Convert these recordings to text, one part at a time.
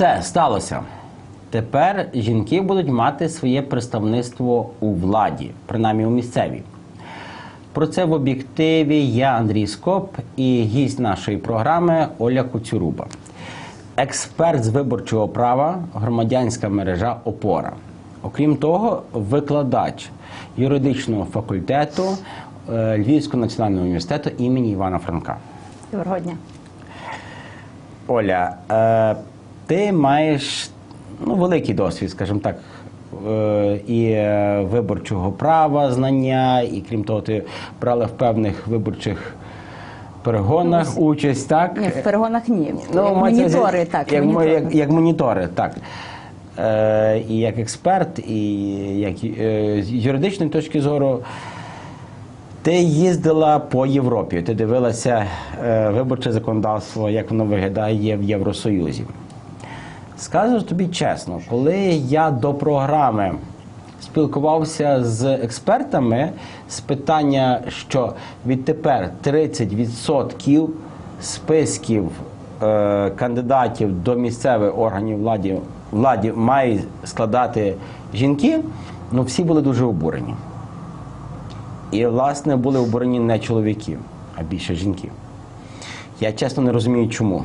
Все сталося. Тепер жінки будуть мати своє представництво у владі, принаймні у місцевій. Про це в об'єктиві я Андрій Скоп і гість нашої програми Оля Куцюруба, експерт з виборчого права, громадянська мережа Опора. Окрім того, викладач юридичного факультету е, Львівського національного університету імені Івана Франка. Доброго дня. Оля, е, ти маєш ну, великий досвід, скажімо так, е, і е, виборчого права, знання, і крім того, ти брала в певних виборчих перегонах участь, так? Ні, в перегонах ні. Ну, Як монітори, так. Як, монітори. як, як монітори, так. Е, і як експерт, і як е, з юридичної точки зору. Ти їздила по Європі, ти дивилася е, виборче законодавство, як воно виглядає в Євросоюзі. Скажу тобі чесно, коли я до програми спілкувався з експертами з питання, що відтепер 30% списків е, кандидатів до місцевих органів владі, владі мають складати жінки, ну всі були дуже обурені. І, власне, були обурені не чоловіки, а більше жінки. Я чесно не розумію, чому.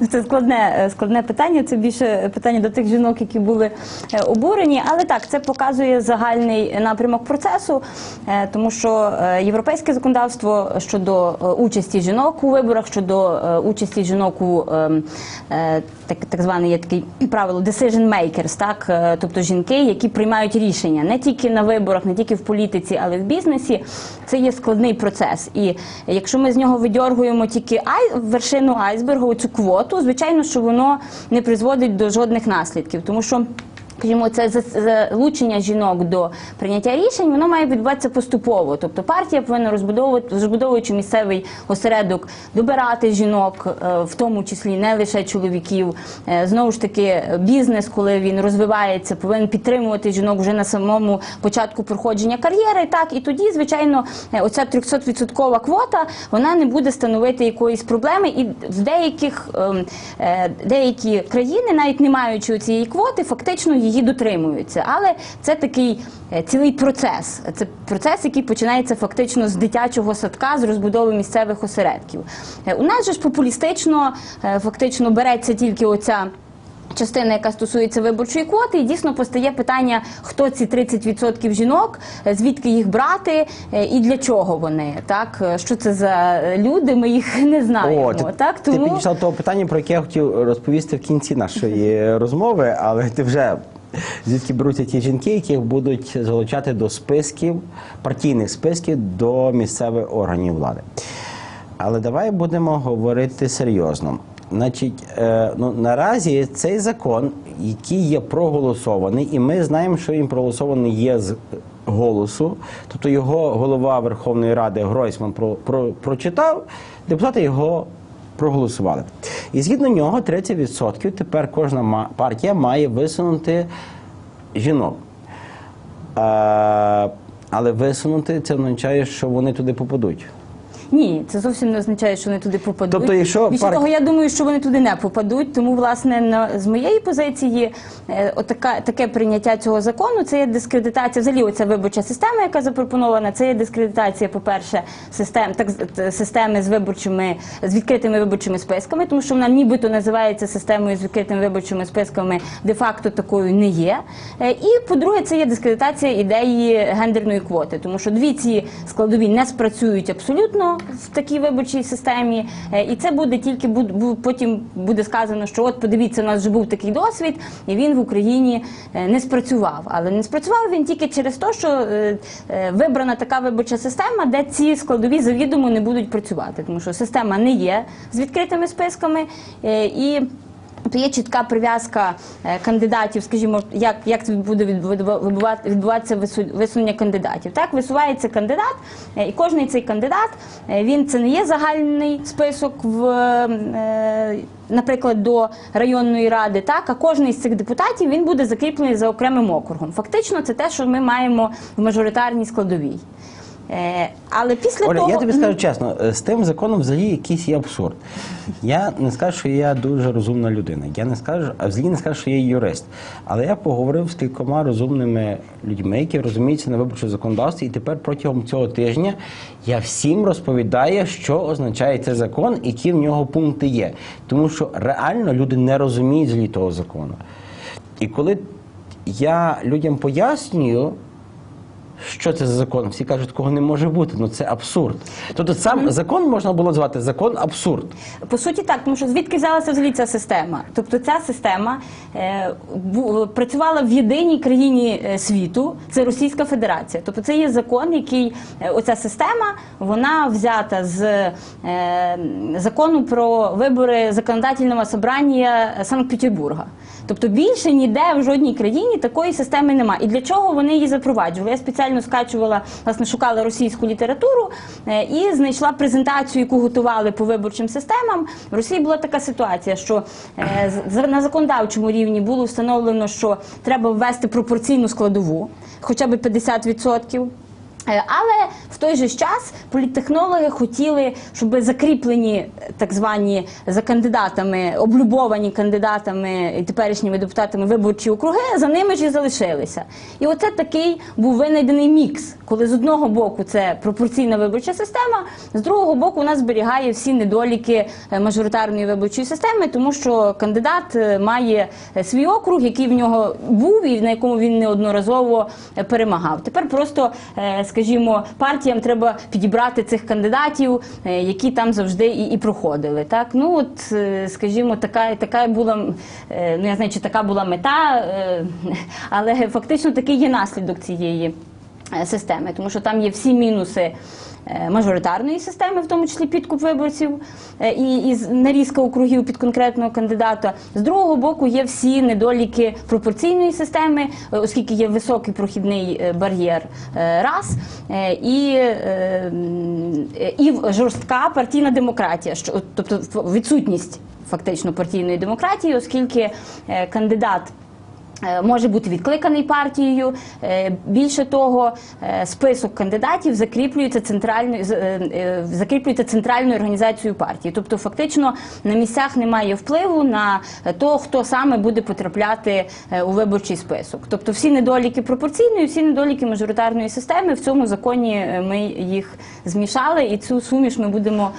Ну, Це складне, е, складне питання. Це більше питання до тих жінок, які були е, обурені. Але так, це показує загальний напрямок процесу, е, тому що європейське законодавство щодо участі жінок у виборах, щодо участі жінок у ем, так, так зване є таке правило decision makers, так тобто жінки, які приймають рішення не тільки на виборах, не тільки в політиці, але й в бізнесі. Це є складний процес. І якщо ми з нього видьоргуємо тільки ай, вершину айсбергу, цю квоту, звичайно, що воно не призводить до жодних наслідків, тому що. Скажімо, це залучення жінок до прийняття рішень, воно має відбуватися поступово. Тобто партія повинна розбудовувати, розбудовуючи місцевий осередок, добирати жінок, е, в тому числі не лише чоловіків. Е, Знову ж таки, бізнес, коли він розвивається, повинен підтримувати жінок вже на самому початку проходження кар'єри. Так і тоді, звичайно, е, оця 300% квота вона не буде становити якоїсь проблеми. І в деяких ем, деякі країни, навіть не маючи цієї квоти, фактично її дотримуються. Але це такий е, цілий процес. Це процес, який починається фактично з дитячого садка, з розбудови місцевих осередків. Е, У нас же ж популістично е, фактично береться тільки оця. Частина, яка стосується виборчої квоти, і дійсно постає питання, хто ці 30% жінок, звідки їх брати і для чого вони. Так що це за люди? Ми їх не знаємо. ти, так ти підійшла до того питання, про яке я хотів розповісти в кінці нашої розмови, але ти вже звідки беруться ті жінки, яких будуть залучати до списків, партійних списків до місцевих органів влади. Але давай будемо говорити серйозно. Значить, е, ну наразі цей закон, який є проголосований, і ми знаємо, що він проголосований є з голосу. Тобто його голова Верховної Ради Гройсман про, про, прочитав, депутати його проголосували. І згідно нього 30% тепер кожна партія має висунути жінок. Е, але висунути це означає, що вони туди попадуть. Ні, це зовсім не означає, що вони туди попадуть. Тобто, якщо Більше пар- того, я думаю, що вони туди не попадуть. Тому, власне, на, з моєї позиції, е, отака, таке прийняття цього закону це є дискредитація. Взагалі, оця виборча система, яка запропонована, це є дискредитація, по-перше, систем, так, системи з виборчими, з відкритими виборчими списками, тому що вона нібито називається системою з відкритими виборчими списками, де-факто такою не є. Е, І, по-друге, це є дискредитація ідеї гендерної квоти, тому що дві ці складові не спрацюють абсолютно в такій виборчій системі, Е, і це буде тільки потім буде сказано, що от подивіться, у нас вже був такий досвід, і він в Україні е, не спрацював. Але не спрацював він тільки через те, що е, вибрана така виборча система, де ці складові завідомо не будуть працювати, тому що система не є з відкритими списками і. То є чітка прив'язка е, кандидатів, скажімо, як, як це буде відбувати- відбуватися вису- висунення кандидатів. Так, висувається кандидат, е, і кожний цей кандидат е, він це не є загальний список в, наприклад, до районної ради, так, а кожний з цих депутатів він буде закріплений за окремим округом. Фактично, це те, що ми маємо в мажоритарній складовій. Е, Але після Оля, того я тобі скажу чесно, е, з тим законом взагалі якийсь є абсурд. Я не скажу, що я дуже розумна людина. Я не скажу, а взагалі не скажу, що я юрист. Але я поговорив з кількома розумними людьми, які розуміються на виборчому законодавстві, і тепер протягом цього тижня я всім розповідаю, що означає цей закон, і які в нього пункти є. Тому що реально люди не розуміють взагалі того закону. І коли я людям пояснюю, що це за закон? Всі кажуть, такого не може бути. Ну це абсурд. Тобто сам закон можна було звати закон абсурд. По суті, так, тому що звідки взялася взагалі ця система? Тобто ця система е, бу- працювала в єдиній країні е, світу, це Російська Федерація. Тобто це є закон, який е, оця система вона взята з е, закону про вибори законодательного собрання Санкт-Петербурга. Тобто більше ніде в жодній країні такої системи немає. І для чого вони її запроваджували? Я спеціально скачувала, власне, шукала російську літературу е, і знайшла презентацію, яку готували по виборчим системам. В Росії була така ситуація, що е, на законодавчому рівні було встановлено, що треба ввести пропорційну складову, хоча б 50%. Е, Але в той же час політтехнологи хотіли, щоб закріплені е, так звані за кандидатами, облюбовані кандидатами і теперішніми депутатами виборчі округи, за ними ж і залишилися. І оце такий був винайдений мікс, коли з одного боку це пропорційна виборча система, з другого боку вона зберігає всі недоліки е, мажоритарної виборчої системи, тому що кандидат має свій округ, який в нього був і на якому він неодноразово перемагав. Тепер просто, скажімо, партіям треба підібрати цих кандидатів, е, які там завжди і, і проходили. Так, ну от, е, скажімо, така, така була е, ну я знаю, чи така була мета, але фактично такий є наслідок цієї системи, тому що там є всі мінуси. е, Мажоритарної системи, в тому числі підкуп виборців е, і, і нарізка округів під конкретного кандидата. З другого боку, є всі недоліки пропорційної системи, е, оскільки є високий прохідний е, бар'єр е, раз, е, і, е, е, і жорстка партійна демократія, що, тобто відсутність фактично партійної демократії, оскільки е, кандидат. Е, Може бути відкликаний партією. Е, Більше того, е, список кандидатів закріплюється центральною закріплюється центральною організацією партії. Тобто, фактично на місцях немає впливу на то, хто саме буде потрапляти у виборчий список. Тобто, всі недоліки пропорційної, всі недоліки мажоритарної системи в цьому законі ми їх змішали, і цю суміш ми будемо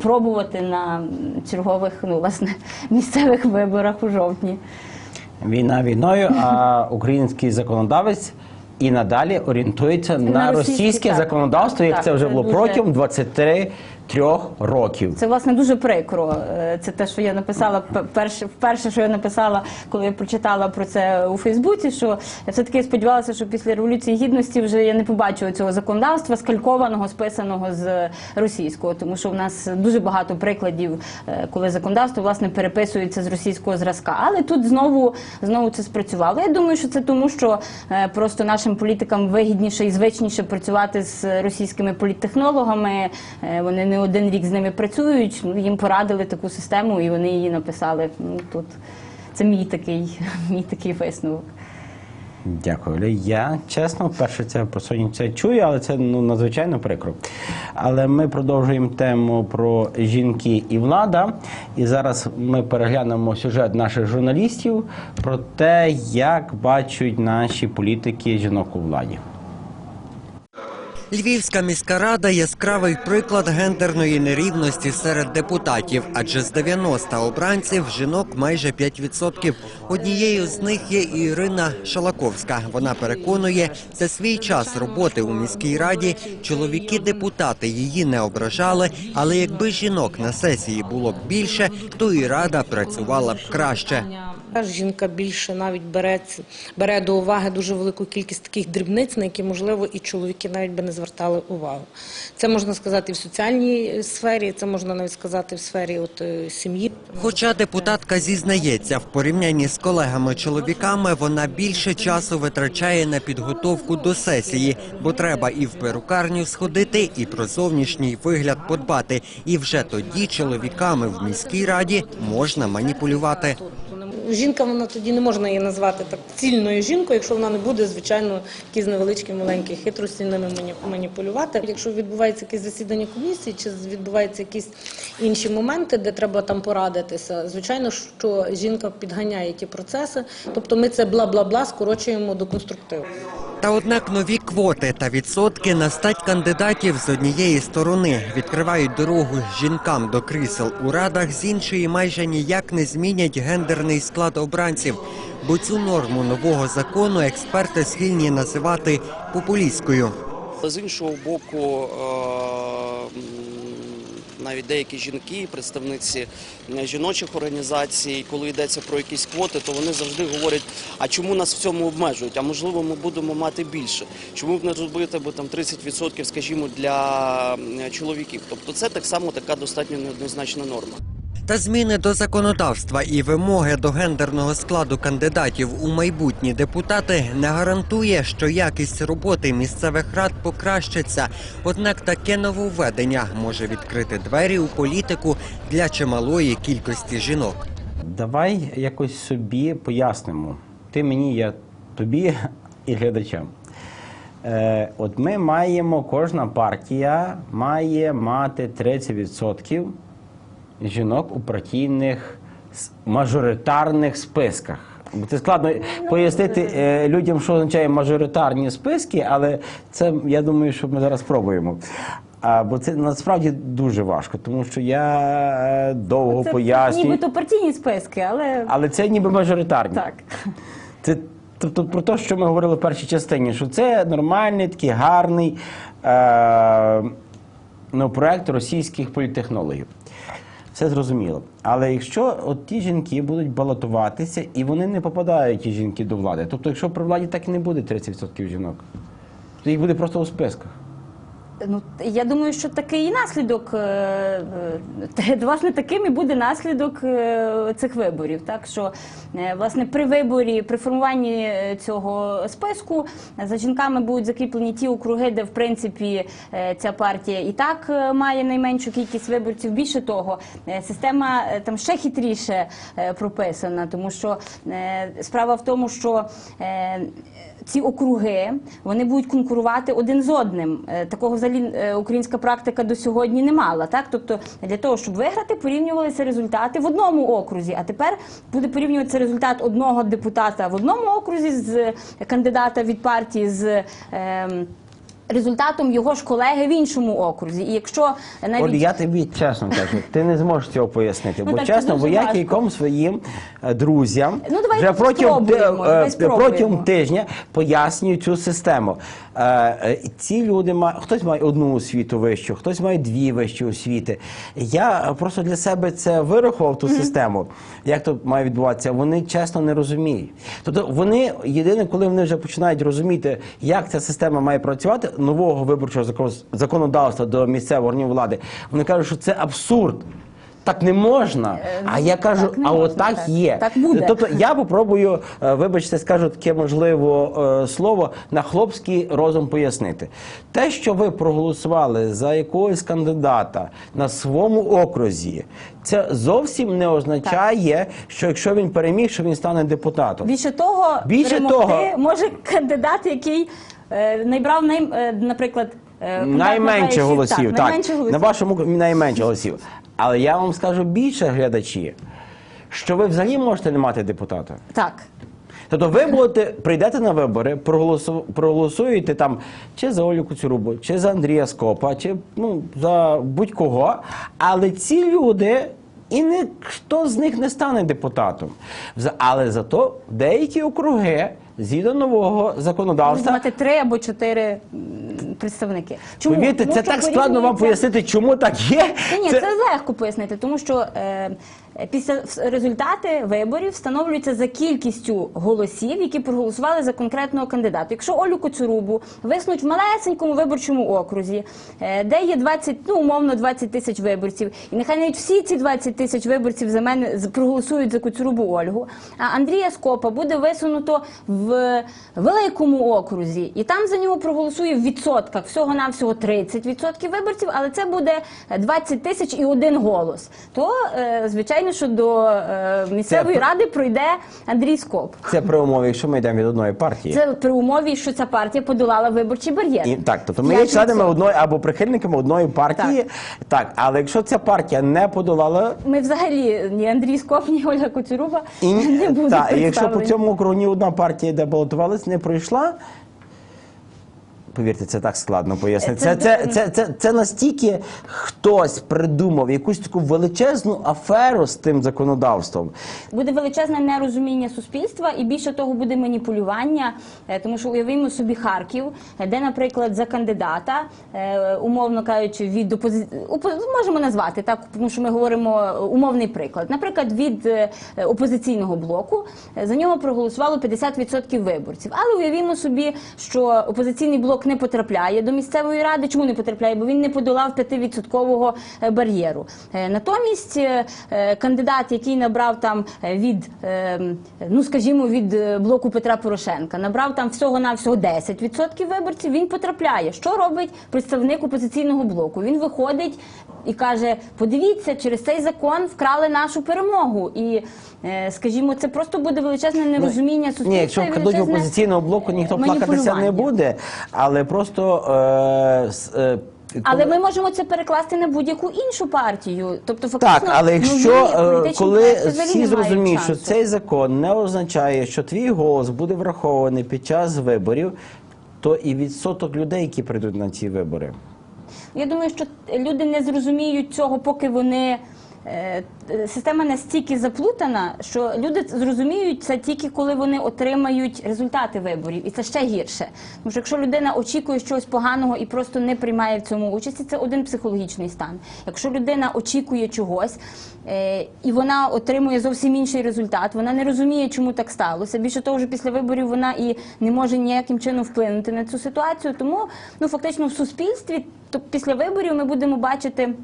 пробувати на чергових ну власне місцевих виборах у жовтні. Війна війною, а український законодавець і надалі орієнтується на, На російське, так. законодавство, як Так, це вже було дуже- протягом 23 років. Це власне дуже прикро. Е, Це те, що я написала перше, вперше, що я написала, коли я прочитала про це у Фейсбуці. Що я все таки сподівалася, що після революції гідності вже я не побачу цього законодавства, скалькованого, списаного з російського, тому що в нас дуже багато прикладів, е, коли законодавство власне переписується з російського зразка. Але тут знову знову це спрацювало. Я думаю, що це тому, що е, просто нашим політикам вигідніше і звичніше працювати з російськими політтехнологами. Вони не один рік з ними працюють. Ну, їм порадили таку систему, і вони її написали. Ну тут це мій такий, мій такий висновок. Дякую. Я чесно, вперше це про сьогодні це чую, але це ну надзвичайно прикро. Але ми продовжуємо тему про жінки і влада. І зараз ми переглянемо сюжет наших журналістів про те, як бачать наші політики жінок у владі. Львівська міська рада яскравий приклад гендерної нерівності серед депутатів, адже з 90 обранців жінок майже 5%. Однією з них є Ірина Шалаковська. Вона переконує, за свій час роботи у міській раді чоловіки-депутати її не ображали. Але якби жінок на сесії було б більше, то і рада працювала б краще. Жінка більше навіть бере, бере до уваги дуже велику кількість таких дрібниць, на які, можливо, і чоловіки навіть би не звертали увагу. Це можна сказати і в соціальній е, сфері, це можна навіть сказати в сфері от, е, сім'ї. Хоча депутатка зізнається, в порівнянні з колегами-чоловіками вона більше часу витрачає на підготовку до сесії, бо треба і в перукарню сходити, і про зовнішній вигляд подбати. І вже тоді чоловіками в міській раді можна маніпулювати. Жінка вона тоді не можна її назвати так цільною жінкою, якщо вона не буде, звичайно, якісь невеличкі маленькі хитрості ними маніпулювати. Якщо відбувається якесь засідання комісії, чи відбуваються якісь інші моменти, де треба там порадитися, звичайно, що жінка підганяє ті процеси. Тобто ми це бла-бла-бла скорочуємо до конструктиву. Та однак нові квоти та відсотки на стать кандидатів з однієї сторони відкривають дорогу жінкам до крісел у радах, з іншої майже ніяк не змінять гендерний склад обранців, бо цю норму нового закону експерти схильні називати популістською. З іншого боку, е, навіть деякі жінки, представниці е, жіночих організацій, коли йдеться про якісь квоти, то вони завжди говорять: а чому нас в цьому обмежують? А можливо, ми будемо мати більше. Чому б не зробити бо там 30%, скажімо, для чоловіків? Тобто, це так само така достатньо неоднозначна норма. Та зміни до законодавства і вимоги до гендерного складу кандидатів у майбутні депутати не гарантує, що якість роботи місцевих рад покращиться. Однак таке нововведення може відкрити двері у політику для чималої кількості жінок. Давай якось собі пояснимо. Ти мені, я тобі і глядачам. Е, от ми маємо, кожна партія має мати 30% жінок у партійних мажоритарних списках. Це складно пояснити е, людям, що означає мажоритарні списки, але це я думаю, що ми зараз спробуємо. А, бо це насправді дуже важко, тому що я е, довго Це пояснюю. нібито партійні списки, але Але це ніби мажоритарні. так. Це тобто про те, що ми говорили в першій частині, що це нормальний, такий гарний е, ну, проект російських політтехнологів. Все зрозуміло. Але якщо от ті жінки будуть балотуватися і вони не попадають ті жінки до влади, тобто, якщо при владі так і не буде 30% жінок, то їх буде просто у списках. Ну я думаю, що такий і наслідок е, е, власне таким і буде наслідок е, цих виборів. Так що власне при виборі, при формуванні цього списку за жінками будуть закріплені ті округи, де в принципі ця партія і так має найменшу кількість виборців. Більше того, система там ще хитріше прописана, тому що справа в тому, що ці округи вони будуть конкурувати один з одним. Такого взагалі е, українська практика до сьогодні не мала. Так, тобто для того, щоб виграти, порівнювалися результати в одному окрузі. А тепер буде порівнюватися результат одного депутата в одному окрузі з е, кандидата від партії з. ем, Результатом його ж колеги в іншому окрузі, і якщо навіть Олі, я тобі чесно кажу, ти не зможеш цього пояснити. Ну, бо так, це чесно, дуже бо я важко. кільком своїм е, друзям Ну, давайте вже протягом, спробуємо, е, давай спробуємо. протягом тижня пояснюю цю систему. Е, е, Ці люди мають, хтось має одну освіту вищу, хтось має дві вищі освіти. Я просто для себе це вирахував ту систему, як то має відбуватися. Вони чесно не розуміють. Тобто вони єдине, коли вони вже починають розуміти, як ця система має працювати, нового виборчого закон- законодавства до місцевого органів влади, вони кажуть, що це абсурд. Так не можна. А я кажу, Е, так а можна, от є. Так буде. Тобто я попробую, е, вибачте, скажу таке можливо е, слово на хлопський розум пояснити. Те, що ви проголосували за якогось кандидата на своєму окрузі, це зовсім не означає, що якщо він переміг, що він стане депутатом. Більше того, Більше перемогти того- може кандидат, який е, найбрав най, е, наприклад, е, Найменше голосів, так, найменше голосів. на вашому найменше голосів. Але я вам скажу більше, глядачі, що ви взагалі можете не мати депутата. Так. Тобто ви будете, прийдете на вибори, проголосу, проголосуєте там чи за Олю Куцюрубу, чи за Андрія Скопа, чи ну, за будь-кого, але ці люди. І ніхто з них не стане депутатом. Але зато деякі округи, згідно нового законодавства, мати три або чотири представники. Чому? повірте, Тому це що так складно вам порівнюється- пояснити, чому так є. Ні, ні, Це- це... легко пояснити, тому що е, після результати виборів встановлюються за кількістю голосів, які проголосували за конкретного кандидата. Якщо Олю Коцурубу виснуть в малесенькому виборчому окрузі, е, де є 20, ну умовно 20 тисяч виборців, і нехай навіть всі ці 20 тисяч виборців за мене проголосують за Коцурубу Ольгу, а Андрія Скопа буде висунуто в великому окрузі, і там за нього проголосує в відсотках. відсотках всього-навсього 30% виборців, але це буде 20 тисяч і один голос. То, е, звичайно, що до е, місцевої Це- ради пройде Андрій Скоп. Це при умові, якщо ми йдемо від одної партії. Це при умові, що ця партія подолала виборчий бар'єр. І, так, тобто ми є 5%. членами одної або прихильниками одної партії. Так. але якщо ця партія не подолала. Ми взагалі ні Андрій Скоп, ні Ольга Коцюруба І, не будуть та, і якщо по представлені. цьому округу ні одна партія, де балотувалась, не пройшла. Повірте, це так складно пояснити. Це, Це- це, це, це, настільки хтось придумав якусь таку величезну аферу з тим законодавством. Буде величезне нерозуміння суспільства, і більше того буде маніпулювання, е, тому що уявімо собі Харків, е, де, наприклад, за кандидата, е, умовно кажучи, від опози... можемо назвати так, тому що ми говоримо умовний приклад. Наприклад, від опозиційного блоку за нього проголосувало 50% виборців. Але уявімо собі, що опозиційний блок не потрапляє до місцевої ради. Чому не потрапляє? Бо він не подолав 5% е, бар'єру. Е, Натомість е, кандидат, який набрав там від, ну скажімо, від блоку Петра Порошенка, набрав там всього на всього 10% виборців. Він потрапляє. Що робить представник опозиційного блоку? Він виходить і каже: подивіться, через цей закон вкрали нашу перемогу. І скажімо, це просто буде величезне нерозуміння суспільства. Ні, якщо вкрадуть опозиційного блоку, ніхто плакатися не буде, але просто. Е, с- е, Але ми можемо це перекласти на будь-яку іншу партію. Тобто, фактично, Так, але якщо нові е, політичні коли взагалі всі не мають зрозуміють, що шансу. цей закон не означає, що твій голос буде врахований під час виборів, то і відсоток людей, які прийдуть на ці вибори. Я думаю, що люди не зрозуміють цього, поки вони. Е, е, Система настільки заплутана, що люди зрозуміють це тільки коли вони отримають результати виборів, і це ще гірше. Тому що якщо людина очікує чогось поганого і просто не приймає в цьому участі, це один психологічний стан. Якщо людина очікує чогось е, і вона отримує зовсім інший результат, вона не розуміє, чому так сталося. Більше того, вже після виборів вона і не може ніяким чином вплинути на цю ситуацію. Тому ну фактично в суспільстві, то після виборів ми будемо бачити.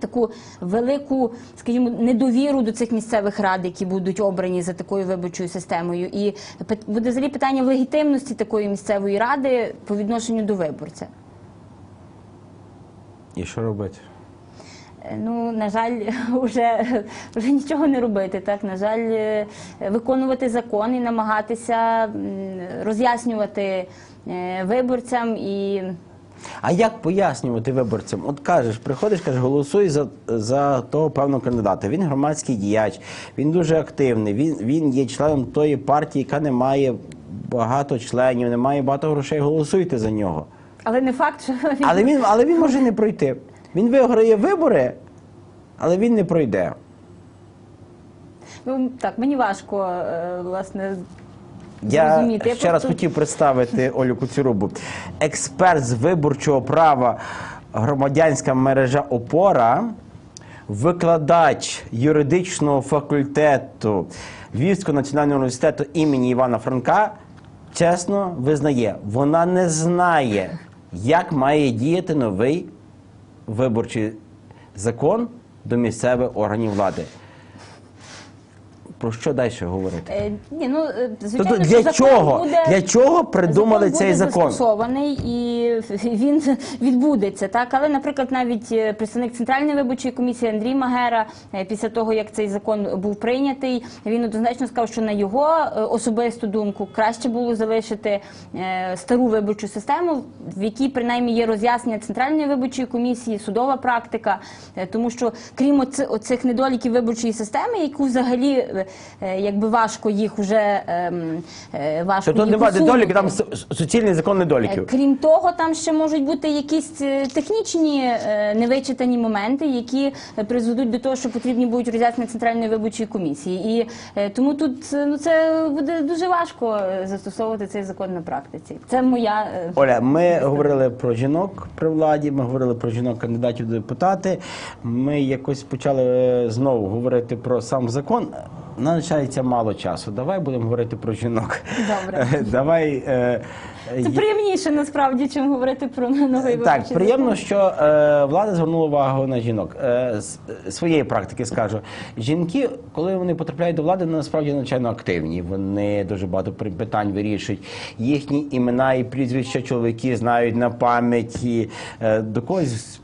Таку велику, скажімо, недовіру до цих місцевих рад, які будуть обрані за такою виборчою системою, і буде взагалі питання легітимності такої місцевої ради по відношенню до виборця. І що робити? Е, Ну, на жаль, вже, вже нічого не робити. Так, на жаль, е, виконувати закон і намагатися роз'яснювати е, виборцям і А як пояснювати виборцям? От кажеш, приходиш, кажеш, голосуй за, за того певного кандидата. Він громадський діяч, він дуже активний, він, він є членом тої партії, яка не має багато членів, не має багато грошей. Голосуйте за нього. але не факт, що він Але він, але він може не пройти. Він виграє вибори, але він не пройде. ну так мені важко е, власне Я зрозуміти. Я ще раз просто- хотів представити Олю Куцюрубу. Експерт з виборчого права громадянська мережа Опора, викладач юридичного факультету Львівського національного університету імені Івана Франка, чесно визнає, вона не знає, як має діяти новий виборчий закон до місцевих органів влади. Про що далі говорити? Е, ні, ну е, звичайно, Тобто для закон чого? буде, Для чого придумали закон цей закон? застосований і він відбудеться. Так, але, наприклад, навіть е, представник центральної виборчої комісії Андрій Магера, е, після того як цей закон був прийнятий, він однозначно сказав, що на його особисту думку краще було залишити стару виборчу систему, в якій принаймні є роз'яснення центральної виборчої комісії, судова практика, тому що крім оци- оцих недоліків виборчої системи, яку взагалі якби важко їх вже ем, е, важко Тобто усунути. недоліків, там суцільний закон Е, недоліків. Крім того, там ще можуть бути якісь е, технічні е, невичитані моменти, які е, призведуть до того, що потрібні будуть роз'яснення центральної виборчої комісії. І е, тому тут е, ну це буде дуже важко е, застосовувати цей закон на практиці. Це моя е, Оля, ми говорили про жінок при владі, ми говорили про жінок кандидатів в депутати. Ми якось почали е, знову говорити про сам закон. Нам мало часу. Давай будемо говорити про жінок. Добре. Давай. е, Це приємніше насправді, чим говорити про новий Так, виборчий приємно, що е, влада звернула увагу на жінок. Е, з своєї практики скажу. Жінки, коли вони потрапляють до влади, насправді надзвичайно активні. Вони дуже багато питань вирішують. Їхні імена і прізвища чоловіки знають на пам'ять і, е, до когось.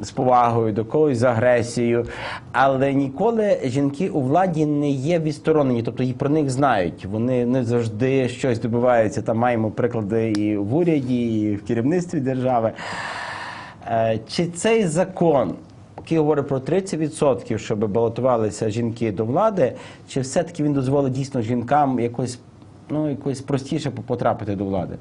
З- повагою, до когось з агресією, але ніколи жінки у владі не є відсторонені, тобто і про них знають. Вони не завжди щось добиваються. Там маємо приклади і в уряді, і в керівництві держави. Е, Чи цей закон, який говорить про 30%, щоб балотувалися жінки до влади, чи все-таки він дозволить дійсно жінкам якось, ну, якось простіше потрапити до влади?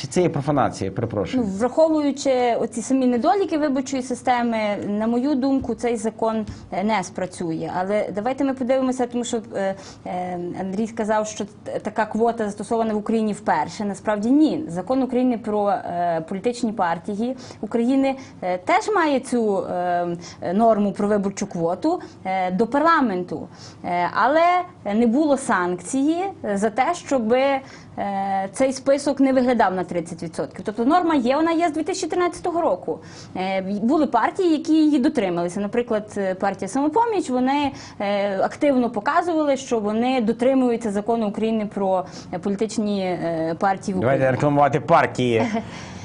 Чи це є профанація? Ну, враховуючи оці самі недоліки виборчої системи, на мою думку, цей закон е, не спрацює. Але давайте ми подивимося, тому що е, е, Андрій сказав, що така квота застосована в Україні вперше. Насправді ні. Закон України про е, політичні партії України е, теж має цю е, норму про виборчу квоту е, до парламенту, Е, але не було санкції за те, щоби е, цей список не виглядав на 30%. Тобто норма є, вона є з 2013 року. Е, Були партії, які її дотрималися. Наприклад, е, партія самопоміч вони е, активно показували, що вони дотримуються закону України про політичні партії в Україні. Давайте рекламувати партії.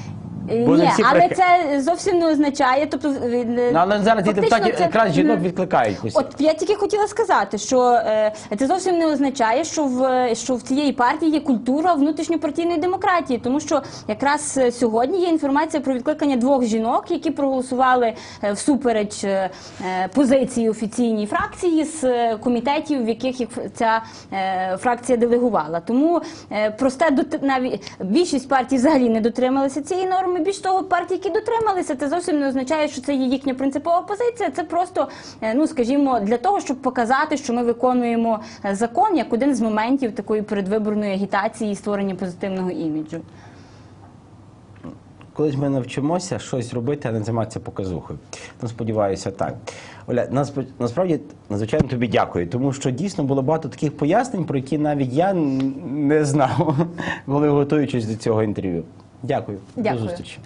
Е, Ні, всі але прихи- це зовсім не означає. Тобто, е, Ну, але зараз ті фактично депутатів це- якраз жінок Мгм. відкликають. постійно. От я тільки хотіла сказати, що е, це зовсім не означає, що в що в цієї партії є культура внутрішньопартійної демократії, тому що якраз е, сьогодні є інформація про відкликання двох жінок, які проголосували е, всупереч е, е, позиції офіційній фракції з е, комітетів, в яких їх ця е, фракція делегувала. Тому е, просте дот- навіть більшість партій взагалі не дотрималися цієї норми. Більш того, партії, які дотрималися, це зовсім не означає, що це є їхня принципова позиція. Це просто, е, ну скажімо, для того, щоб показати, що ми виконуємо е, закон як один з моментів такої передвиборної агітації і створення позитивного іміджу. Колись ми навчимося щось робити, а не займатися показухою. Ну, сподіваюся, так. Оля, насп- насправді надзвичайно тобі дякую, тому що дійсно було багато таких пояснень, про які навіть я не знав, коли готуючись до цього інтерв'ю. Дякую. Дякую. До зустрічі.